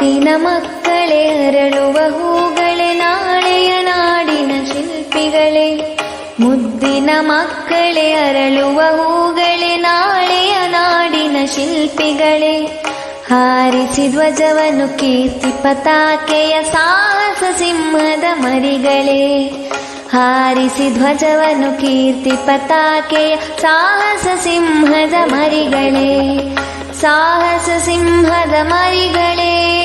ಮುದ್ದಿನ ಮಕ್ಕಳೇ, ಅರಳುವ ಹೂಗಳೇ, ನಾಳೆಯ ನಾಡಿನ ಶಿಲ್ಪಿಗಳೇ. ಮುದ್ದಿನ ಮಕ್ಕಳೇ, ಅರಳುವ ಹೂಗಳೇ, ನಾಳೆಯ ನಾಡಿನ ಶಿಲ್ಪಿಗಳೇ. ಹಾರಿಸಿ ಧ್ವಜವನು ಕೀರ್ತಿ ಪತಾಕೆಯ ಸಾಹಸ ಸಿಂಹದ ಮರಿಗಳೇ. ಹಾರಿಸಿ ಧ್ವಜವನು ಕೀರ್ತಿ ಪತಾಕೆಯ ಸಾಹಸ ಸಿಂಹದ ಮರಿಗಳೇ. ಸಾಹಸ ಸಿಂಹದ ಮರಿಗಳೇ.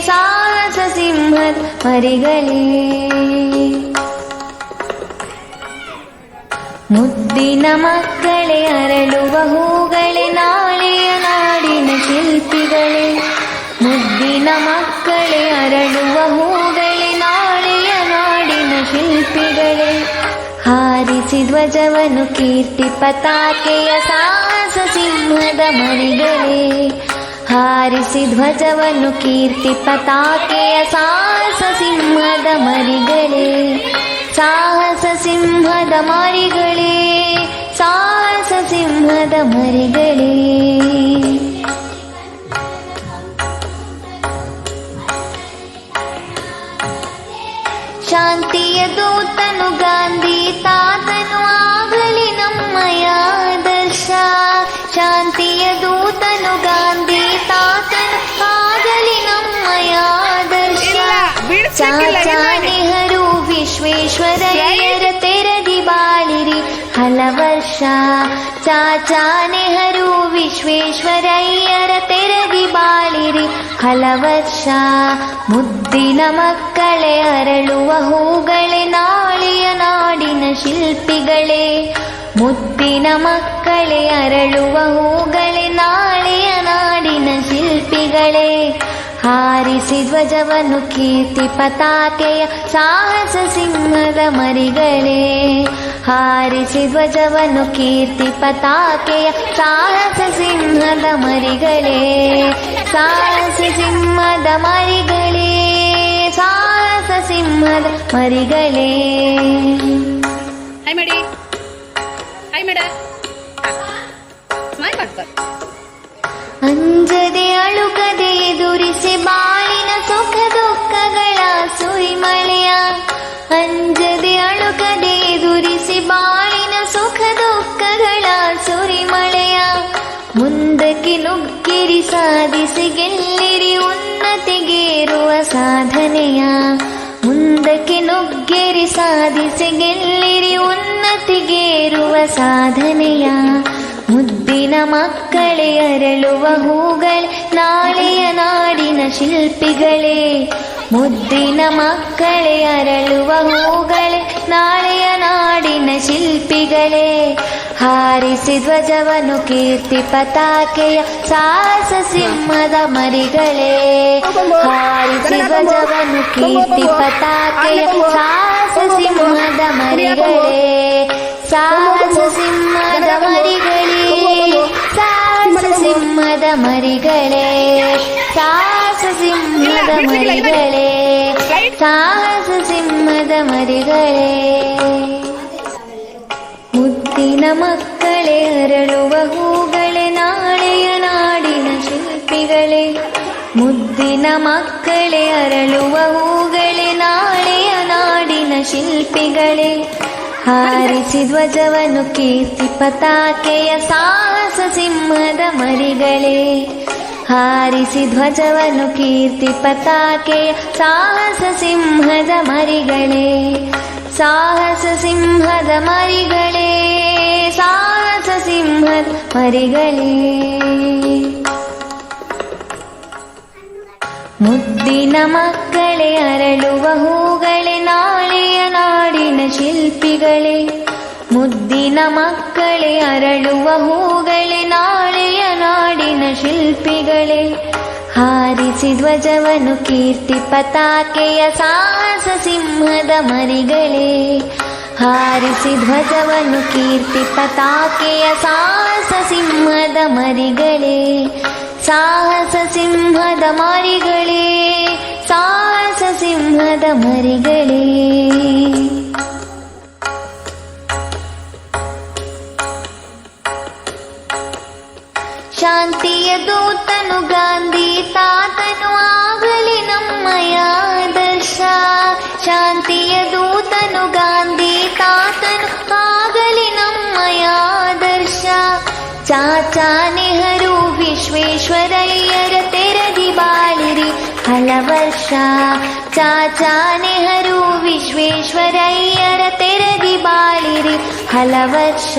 ಸಾಹಸ ಸಿಂಹದ ಮರಿಗಳೇ. ಮುದ್ದಿನ ಮಕ್ಕಳೇ, ಅರಳುವ ಹೂಗಳೇ ನಾಳೆಯ ನಾಡಿನ ಶಿಲ್ಪಿಗಳೇ. ಮುದ್ದಿನ ಮಕ್ಕಳೇ, ಅರಳುವ ಹೂಗಳೇ ನಾಳೆಯ ನಾಡಿನ ಶಿಲ್ಪಿಗಳೇ. ಹಾರಿಸಿ ಧ್ವಜವನ್ನು ಕೀರ್ತಿ ಪತಾಕೆಯ ಸಾಹಸ ಸಿಂಹದ ಮರಿಗಳೇ. ಹಾರಿಸಿ ಧ್ವಜವನ್ನು ಕೀರ್ತಿ ಪತಾಕೆಯ ಸಾಹಸ ಸಿಂಹದ ಮರಿಗಳೇ ಸಾಹಸ ಸಿಂಹದ ಮರಿಗಳೇ ಸಾಹಸ ಸಿಂಹದ ಮರಿಗಳೇ. ಚಾಚಾ ನೆಹರು ವಿಶ್ವೇಶ್ವರಯ್ಯರ ತೆರದಿ ಬಾಳಿರಿ. ಹಲ ವರ್ಷ ಚಾಚಾ ನೆಹರು ವಿಶ್ವೇಶ್ವರಯ್ಯರ ತೆರದಿ ಬಾಳಿರಿ. ಹಲ ವರ್ಷ ಮುದ್ದಿನ ಮಕ್ಕಳೇ, ಅರಳುವ ಹೂಗಳೇ, ನಾಳೆಯ ನಾಡಿನ ಶಿಲ್ಪಿಗಳೇ. ಮುದ್ದಿನ ಮಕ್ಕಳೇ, ಅರಳುವ ಹೂಗಳೇ, ನಾಳೆಯ ನಾಡಿನ ಶಿಲ್ಪಿಗಳೇ. ಹಾರಿಸಿ ಧ್ವಜವನ್ನು ಕೀರ್ತಿ ಪತಾಕೆಯ ಸಾಹಸ ಸಿಂಹದ ಮರಿಗಳೇ. ಹಾರಿಸಿ ಧ್ವಜವನ್ನು ಕೀರ್ತಿ ಪತಾಕೆಯ ಸಾಹಸ ಸಿಂಹದ ಮರಿಗಳೇ. ಸಾಹಸ ಸಿಂಹದ ಮರಿಗಳೇ ಸಾಹಸ ಸಿಂಹದ ಮರಿಗಳೇ. ಹಾಯ್ ಮಾಡಿ ಹಾಯ್ ಮೇಡ ಸ್ಮೈಲ್ ಮಾಡ್ತಾರೆ ಅಂಜದೆ ಅಳುಕದೆ ನುಗ್ಗಿರಿ ಸಾಧಿಸಿ ಗೆಲ್ಲಿರಿ ಉನ್ನತಿಗೇರುವ ಸಾಧನೆಯ. ಮುಂದಕ್ಕೆ ನುಗ್ಗಿರಿ ಸಾಧಿಸಿ ಗೆಲ್ಲಿರಿ ಉನ್ನತಿಗೇರುವ ಸಾಧನೆಯ. ಮುದ್ದಿನ ಮಕ್ಕಳೇ, ಅರಳುವ ಹೂಗಳೇ, ನಾಳೆಯ ನಾಡಿನ ಶಿಲ್ಪಿಗಳೇ. ಮುದ್ದಿನ ಮಕ್ಕಳೇ, ಅರಳುವ ಹೂಗಳೇ, ನಾಳೆಯ ನಾಡಿನ ಶಿಲ್ಪಿಗಳೇ. ಹಾರಿಸಿ ಧ್ವಜವನ್ನು ಕೀರ್ತಿ ಪತಾಕೆಯ ಸಾಹಸ ಸಿಂಹದ ಮರಿಗಳೇ. ಹಾರಿಸಿ ಧ್ವಜವನ್ನು ಕೀರ್ತಿ ಪತಾಕೆಯ ಸಾಹಸ ಸಿಂಹದ ಮರಿಗಳೇ. ಸಾಹಸ ಸಿಂಹದ ಮರಿಗಳೇ, ಸಾಹಸ ಸಿಂಹದ ಮರಿಗಳೇ. ಸಾಹಸ ಸಿಂಹದ ಮರಿಗಳೇ, ಸಾಹಸ ಸಿಂಹದ ಮರಿಗಳೇ. ಮುದ್ದಿನ ಮಕ್ಕಳೇ, ಅರಳುವ ಹೂಗಳೇ, ನಾಳೆಯ ನಾಡಿನ ಶಿಲ್ಪಿಗಳೇ. ಮುದ್ದಿನ ಮಕ್ಕಳೇ, ಅರಳುವ ಹೂಗಳೇ, ನಾಳೆಯ ನಾಡಿನ ಶಿಲ್ಪಿಗಳೇ. ಹಾರಿಸಿ ಧ್ವಜವನ್ನು ಕೀರ್ತಿ ಪತಾಕೆಯ ಸಾಹಸ ಸಿಂಹದ ಮರಿಗಳೇ. ಹಾರಿಸಿ ಧ್ವಜವನ್ನು ಕೀರ್ತಿ ಪತಾಕೆಯ ಸಾಹಸ ಸಿಂಹದ ಮರಿಗಳೇ. ಸಾಹಸ ಸಿಂಹದ ಮರಿಗಳೇ. ಸಿಂಹದ ಮರಿಗಳೇ. ಮುದ್ದಿನ ಮಕ್ಕಳೇ, ಅರಳುವ ಹೂಗಳೇ, ನಾಳೆಯ ನಾಡಿನ ಶಿಲ್ಪಿಗಳೇ. ಮುದ್ದಿನ ಮಕ್ಕಳೇ, ಅರಳುವ ಹೂಗಳೇ, ನಾಳೆಯ ನಾಡಿನ ಶಿಲ್ಪಿಗಳೇ. ಹಾರಿಸಿ ಧ್ವಜವನ್ನು ಕೀರ್ತಿ ಪತಾಕೆಯ ಸಾಹಸ ಸಿಂಹದ ಮರಿಗಳೇ. हारि ध्वज कीर्ति ताके सांहदमी सांह मरिसद मरि शान्त गान्धि तातनुगले नमया दर्श। शान्ती ಚಾಚಾ ನೆಹರು ವಿಶ್ವೇಶ್ವರಯ್ಯರ ತೆರದಿ ಬಾಳಿರಿ ಹಲ ವರ್ಷ ಚಾಚಾ ನೆಹರು ವಿಶ್ವೇಶ್ವರಯ್ಯರ ತೆರದಿ ಬಾಳಿರಿ ಹಲ ವರ್ಷ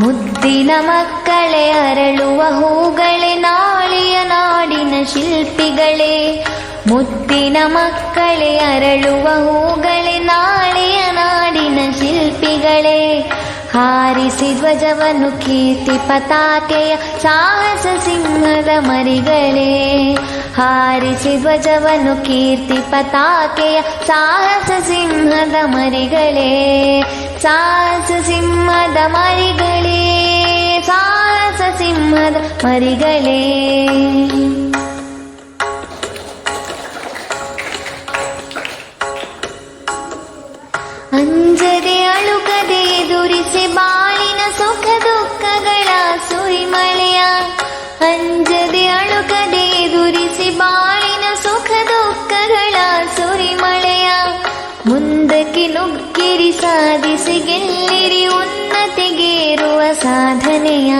ಮುದ್ದಿನ ಮಕ್ಕಳೇ, ಅರಳುವ ಹೂಗಳೇ, ನಾಳೆಯ ನಾಡಿನ ಶಿಲ್ಪಿಗಳೇ. ಮುದ್ದಿನ ಮಕ್ಕಳೇ, ಅರಳುವ ಹೂಗಳೇ, ನಾಳೆಯ ನಾಡಿನ ಶಿಲ್ಪಿಗಳೇ. ಹಾರಿಸಿ ಧ್ವಜವನ್ನು ಕೀರ್ತಿ ಪತಾಕೆಯ ಸಾಹಸ ಸಿಂಹದ ಮರಿಗಳೇ. ಹಾರಿಸಿ ಧ್ವಜವನ್ನು ಕೀರ್ತಿ ಪತಾಕೆಯ ಸಾಹಸ ಸಿಂಹದ ಮರಿಗಳೇ. ಸಾಹಸ ಸಿಂಹದ ಮರಿಗಳೇ, ಸಾಹಸ ಸಿಂಹದ ಮರಿಗಳೇ. ಅಂಜದೆ ಮುಂದಕ್ಕೆ ನುಗ್ಗಿರಿ ಸಾಧಿಸಿ ಗೆಲ್ಲಿರಿ ಉನ್ನತಿಗೇರುವ ಸಾಧನೆಯ.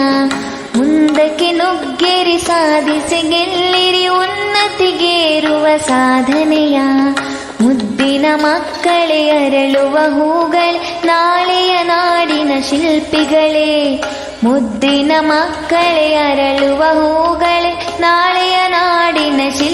ಮುಂದಕ್ಕೆ ನುಗ್ಗಿರಿ ಸಾಧಿಸಿ ಗೆಲ್ಲಿರಿ ಉನ್ನತಿಗೇರುವ ಸಾಧನೆಯ. ಮುದ್ದಿನ ಮಕ್ಕಳೇ, ಅರಳುವ ಹೂಗಳೇ, ನಾಳೆಯ ನಾಡಿನ ಶಿಲ್ಪಿಗಳೇ. ಮುದ್ದಿನ ಮಕ್ಕಳೇ, ಅರಳುವ ಹೂಗಳೇ, ನಾಳೆಯ ನಾಡಿನ ಶಿಲ್ಪಿ